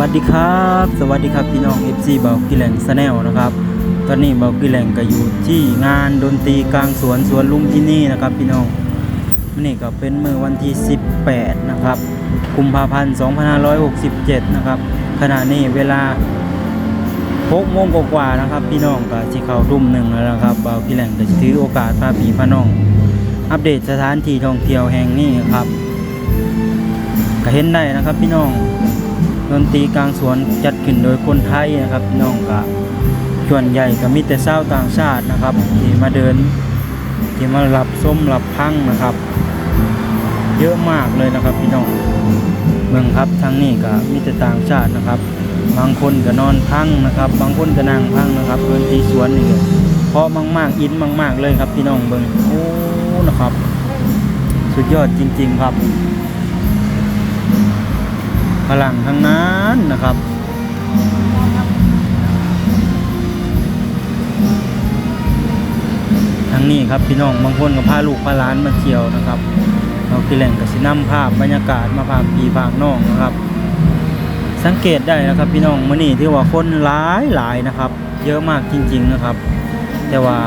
วัสดีครับ สวัสดีครับพี่น้อง FC เบากิแหลงสแนลนะครับ ตอนนี้เบากิแหลงก็อยู่ที่งานดนตรีกลางสวนสวนลุมที่นี่นะครับพี่น้องนี่ก็เป็นเมื่อวันที่ 18 นะครับกุมภาพันธ์ 2567 นะครับขณะนี้เวลา6โมงกว่าๆนะครับ พี่น้องก็สิเขารุ่มหนึ่งแล้วนะครับเบากิแหลงก็จะถือโอกาสพาพี่พาน้อง อัปเดตสถานที่ท่องเที่ยวแห่งนี้ครับก็เห็นได้นะครับพี่น้อง ดนตรีกลางสวนจัดขึ้นโดยคนไทยนะครับพี่น้องก็ส่วนใหญ่ก็มีแต่ชาวต่างชาตินะครับที่มาเดินที่มารับส้มรับพังนะครับ เยอะมากเลยนะครับพี่น้องเมืองครับทั้งนี้ก็มีแต่ต่างชาตินะครับ บางคนก็นอนพังนะครับ บางคนก็นั่งพังนะครับดนตรีสวนนี่เพราะมากๆอินมาก ๆเลยครับพี่น้องเบิ่งโอ้นะครับ สุดยอดจริง ๆ ครับ พลังทั้งนั้นนะครับทั้งนี้ครับพี่น้องบางคนก็พาลูกพาหลานมาเที่ยวนะครับเราคือแหล่งกับสินำภาพบรรยากาศมาพากพี่พากน้องนะครับ สังเกตได้นะครับพี่น้องมื่อนี้ที่ว่าคนหลายหลายนะครับ เยอะมากจริง ๆนะครับ แต่ว่า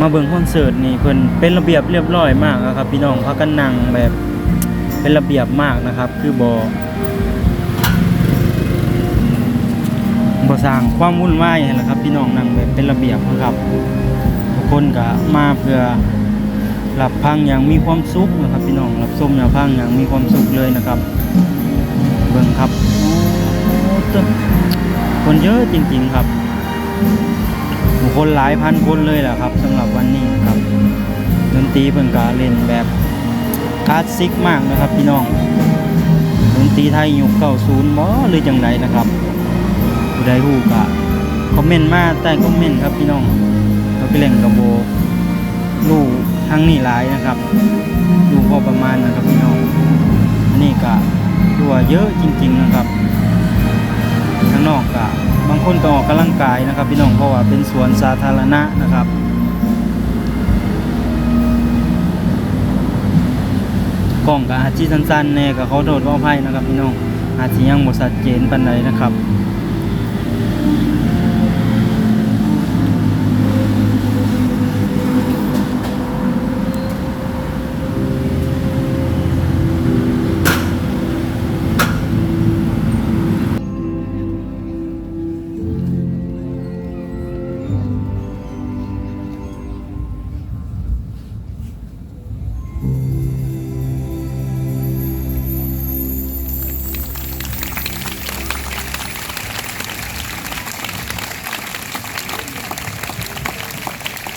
มาเบิ่งคอนเสิร์ตนี่เพิ่นเป็นระเบียบเรียบร้อยมากนะครับ พี่น้องพากันนั่งแบบ เป็นระเบียบมากนะครับ คือบ่บ่สร้างความวุ่นวายให้นะครับ พี่น้องนั่งแบบเป็นระเบียบนะครับ ทุกคนก็มาเพื่อรับฟังอย่างมีความสุขนะครับ พี่น้องรับชมอย่างฟังอย่างมีความสุขเลยนะครับ เบิ่งครับคนเยอะจริง ๆครับคคลหลายพันคนเลยแหละครับสำหรับวันนี้ครับดนตรีเพิ่นกาเล่นแบบ คลาสสิกมากนะครับพี่น้องดนตรีไทยยุคเก้าศูนย์บ่หรือจังไดนะครับผู้ใดฮู้ก็คอมเมนต์มาใต้คอมเมนต์ครับพี่น้องเราไปเล่นกับโบรู้ทางนี้หลายนะครับดูพอประมาณนะครับพี่น้องอันนี้ก็ตัวเยอะจริง ๆนะครับข้างนอกก็บางคนก็ออกกำลังกายนะครับ พี่น้องเพราะว่าเป็นสวนสาธารณะนะครับ กล้องก็อาจจะสั้นๆแน่ก็ขอโทษขออภัยนะครับพี่น้องอาจจะยังบ่ชัดเจนปานใดนะครับ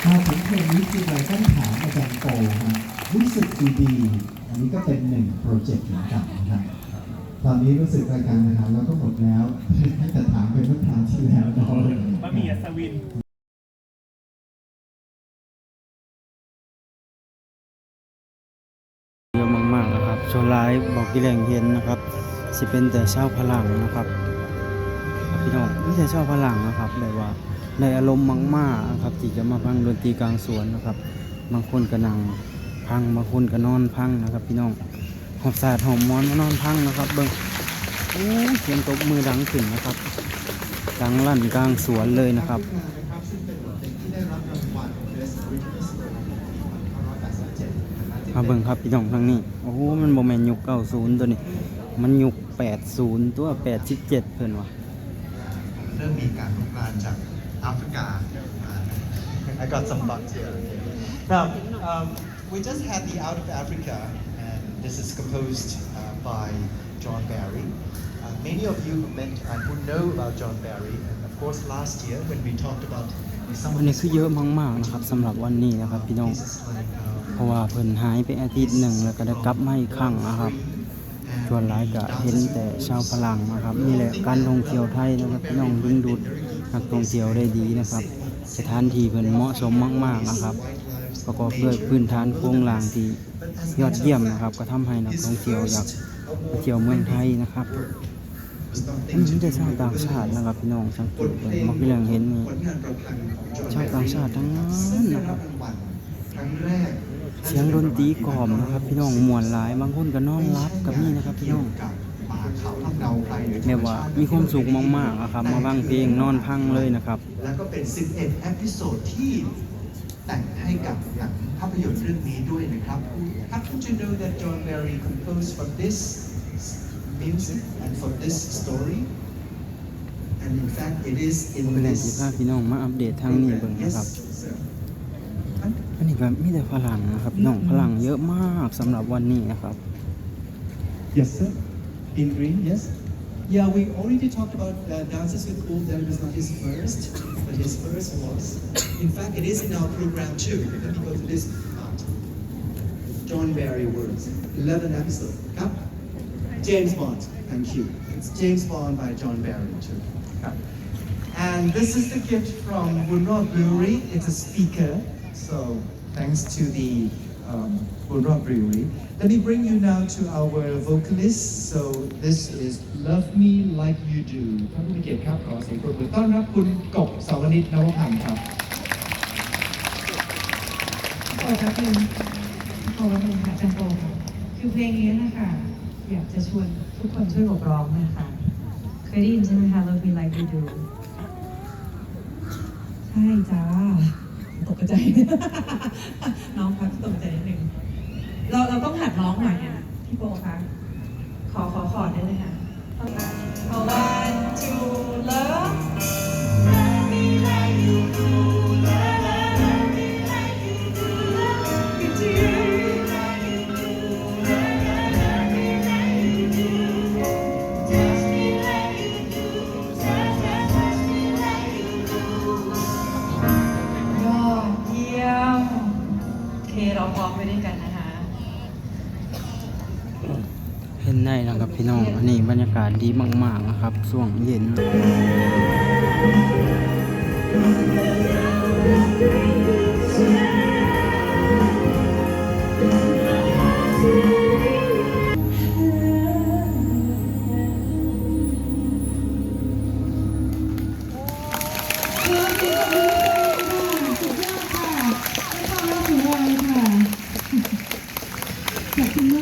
มาถึงเพลงนี้คือเราต้องถามอาจารย์โตครับรู้สึกดีๆอันนี้ก็เป็นหนึ่งโปรเจกต์เหมือนกันนะครับตอนนี้รู้สึกรายการอาหารเราก็หมดแล้วแต่ถามเป็นเมื่อคราวที่แล้วเนาะบะหมี่อัศวินเยอะมากๆนะครับโชว์ไลฟ์บอกกี่แหล่งเห็นนะครับสิเป็นแต่เช้าพลังนะครับ พี่น้องไม่ใช่ช้าพลังนะครับแบบว่าในอารมณ์มากๆนะครับที่จะมาพังดนตรีกลางสวนนะครับ บางคนก็นั่งพังบางคนก็นอนพังนะครับ พี่น้องหอบสาดหอมมอนมานอนพังนะครับ เบิ้งโอ้เสียงตบมือดังขึ้นะครับดังลั่นกลางสวนเลยนะครับมาเบิ่งครับพี่น้องทางนี้ โอ้โหมันโมเมนยุคเก้าศูนย์ตัวนี้ มันยุคแปดศูนย์ตัวแปดสิบเจ็ดเพิ่อนวะ เริ่มมีการลุกลามจากแอฟริกา I got some bugs here. Now, um, we just had the Out of Africa, and this is composed uh, by John Barry. Uh, many of you who met and who know about John Barry, and of course last year when we talked about some อั of นนี้ his คือเยอะมากๆนะครับสำหรับวันนี้นะครับพี่น้อง pieces like uh, เพราะว่าเพิ่นหายไปอาทิตย์หนึ่งแล้วก็ได้กลับมาอีกครั้งนะครับ ส่วนหลายก็เห็นแต่ชาวพลังนะครับนี่แหละการท่องเที่ยวไทยนะครับพี่น้องดึงดูดนักท่องเที่ยวได้ดีนะครับ สถานที่เพิ่นเหมาะสมมาก ๆนะครับ ประกอบด้วยพื้นฐานโครงหลังที่ยอดเยี่ยมนะครับ ก็ทำให้นักท่องเที่ยวอยากไปเที่ยวเมืองไทยนะครับอันนี้จะชาวต่างชาตินะครับพี่น้องสังเกตเบิ่งมักเรื่องเห็นนี่ชาวต่างชาติทั้งนั้นนะครับครั้งแรก เสียงดนตรีกล่อมนะครับ พี่น้องมวนหลายบางคนก็นอนรับกับนี่นะครับพี่น้องกับป่าเขาลำเนาไพรหรือแบบว่ามีความสุขมากๆอะครับ มาฟังเพลงนอนพังเลยนะครับ แล้วก็เป็น 11 เอพิโซดที่แต่งให้กับหนังภาพยนตร์เรื่องนี้ด้วยนะครับ Happen to know that John Barry composed for this music and for this story and in fact it is in เป็นแหล่ง this ที่พาพี่น้องมาอัปเดตทางนี้เบิ่งนะครับ Yes, sir. อั นนี้ก็มีแต่ฝรั่งนะครับน้องฝรั่งเยอะมากสำหรับวันนี้นะครับ Yes, sir. In green, yes. Yeah, we already talked about uh, dances with Ulf. That was not his first, but his first was. In fact, it is in our program too. Let me go to this part. John Barry words. 11 episodes. Come. James Bond. Thank you. It's James Bond by John Barry too. Come. And this is the gift from Woodrow Brewery. It's a speaker. So thanks to the um, Woodrow Brewery. Let me bring you now to our vocalist. So this is Love Me Like You Do ท่านผู้มีเกียรติครับขอเสียงปรบมือต้อนรับคุณกบสาวนิตนวพันธ์ครับโอ้ครับเป็นโอ้เป็นค่ะจังโบค่ะคือเพลงนี้นะคะอยากจะชวนทุกคนช่วยบอกร้องนะคะเคยได้ยินใช่ไหมคะ Love Me Like You Do ใช่จ้า ตกใจ น้องครับตกใจนิดนึงเราเราต้องหัดร้องใหม่อะพี่โบคะขอขอขอได้เลยคะ One two Love ไปด้วยกันนะคะเห็นได้นะครับพี่น้องอันนี้บรรยากาศดีมาก ๆ นะครับช่วงเย็น Thank.